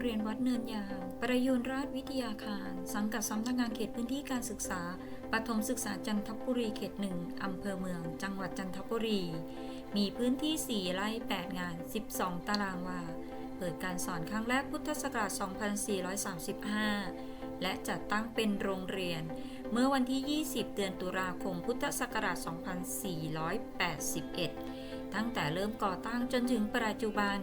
เรียนวัดเนินยางประยูนราชวิทยาคาร สังกัดสำนักงานเขตพื้นที่การศึกษาปฐมศึกษาจันทบุรีเขตหนึ่งอำเภอเมือง จังหวัดจันทบุรี มีพื้นที่ 4 ไร่ 8 งาน 12 ตารางวา เปิดการสอนครั้งแรกพุทธศักราช 2435 และจัดตั้งเป็นโรงเรียน เมื่อวันที่ 20 เดือนตุลาคม พุทธศักราช 2481 ตั้งแต่เริ่มก่อตั้งจนถึงปัจจุบัน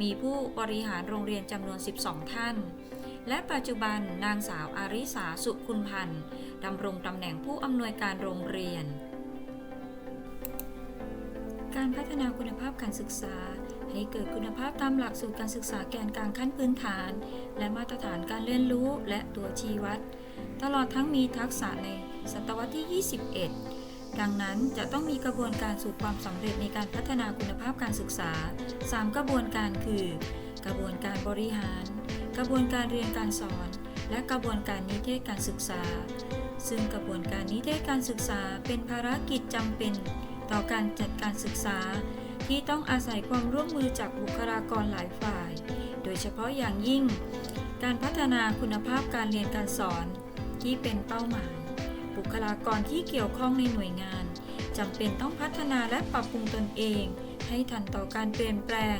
มีผู้บริหารโรงเรียนจำนวน 12 ท่าน และปัจจุบันนางสาวอาริสาสุคุณพันธ์ดำรงตำแหน่งผู้อำนวยการโรงเรียน การพัฒนาคุณภาพการศึกษาให้เกิดคุณภาพตามหลักสูตรการศึกษาแกนกลางขั้นพื้นฐาน และมาตรฐานการเรียนรู้และตัวชี้วัด ตลอดทั้งมีทักษะในศตวรรษที่ 21 ดังนั้นจะต้องมีกระบวนการสู่ความสำเร็จในการพัฒนาคุณภาพการศึกษา 3 กระบวนการคือ กระบวนการบริหาร กระบวนการเรียนการสอน และกระบวนการนิเทศการศึกษา ซึ่งกระบวนการนิเทศการศึกษาเป็นภารกิจจำเป็น ต่อการจัดการศึกษา ที่ต้องอาศัยความร่วมมือจากบุคลากรหลายฝ่าย โดยเฉพาะอย่างยิ่ง การพัฒนาคุณภาพการเรียนการสอนที่เป็นเป้าหมาย บุคลากรที่เกี่ยวข้องในหน่วยงานจำเป็นต้องพัฒนาและปรับปรุงตนเอง ให้ทันต่อการเปลี่ยนแปลง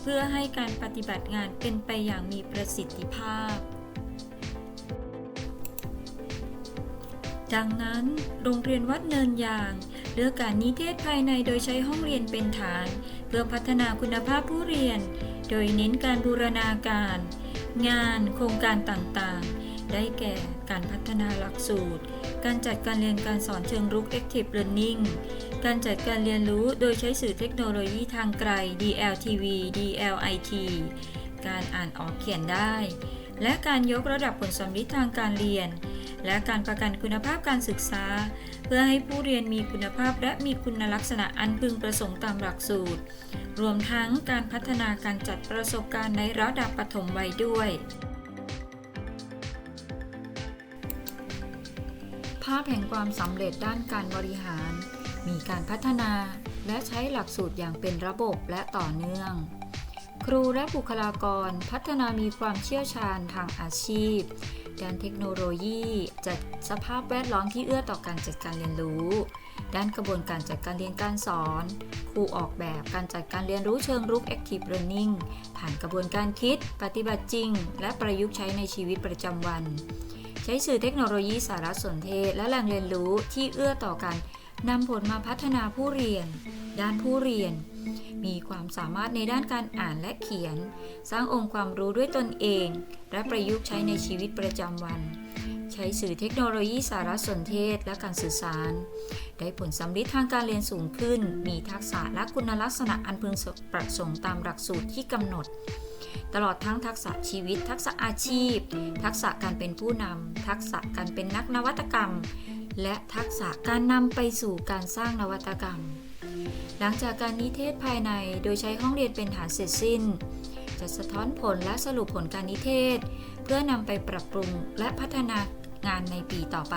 เพื่อให้การปฏิบัติงานเป็นไปอย่างมีประสิทธิภาพ ดังนั้น โรงเรียนวัดเนินยางเลือกการนิเทศภายในโดยใช้ห้องเรียนเป็นฐาน เพื่อพัฒนาคุณภาพผู้เรียน โดยเน้นการบูรณาการ งานโครงการต่างๆ ได้แก่การพัฒนาหลักสูตร การจัดการเรียนการสอนเชิงรุก Active Learning การจัดการเรียนรู้โดยใช้สื่อเทคโนโลยีทางไกล DLTV DLIT การอ่านออกเขียนได้ และการยกระดับผลสำลิดทางการเรียน และการประกันคุณภาพการศึกษา เพื่อให้ผู้เรียนมีคุณภาพและมีคุณลักษณะอันพึงประสงค์ตามหลักสูตร รวมทั้งการพัฒนาการจัดประสบการณ์ในระดับปฐมวัยด้วย ภาพแห่งความสำเร็จด้านการบริหาร มีการพัฒนาและใช้หลักสูตรอย่างเป็นระบบและต่อเนื่อง ครูและบุคลากรพัฒนามีความเชี่ยวชาญทางอาชีพ ด้านเทคโนโลยีจัดสภาพแวดล้อมที่เอื้อต่อการจัดการเรียนรู้ ด้านกระบวนการจัดการเรียนการสอน ครูออกแบบการจัดการเรียนรู้เชิงรุก Active Learning ผ่านกระบวนการคิด ปฏิบัติจริง และประยุกต์ใช้ในชีวิตประจำวัน ช้สื่อเทคโนโลยีสารสนเทศ และแหล่งเรียนรู้ที่เอื้อต่อการนำผลมาพัฒนาผู้เรียน ด้านผู้เรียน มีความสามารถในด้านการอ่านและเขียน สร้างองค์ความรู้ด้วยตนเอง และประยุกต์ใช้ในชีวิตประจำวัน ใช้สื่อเทคโนโลยีสารสนเทศและการสื่อสาร ได้ผลสำลิดทางการเรียนสูงขึ้น มีทักษะและคุณลักษณะอันพึงประสงค์ตามหลักสูตรที่กำหนด ตลอดทั้งทักษะชีวิต ทักษะอาชีพ ทักษะการเป็นผู้นำทักษะการเป็นนักนวัตกรรม และทักษะการนำไปสู่การสร้างนวัตกรรม หลังจากการนิเทศภายในโดยใช้ห้องเรียนเป็นฐานเสร็จสิ้น จะสะท้อนผลและสรุปผลการนิเทศ เพื่อนำไปปรับปรุงและพัฒนางานในปีต่อไป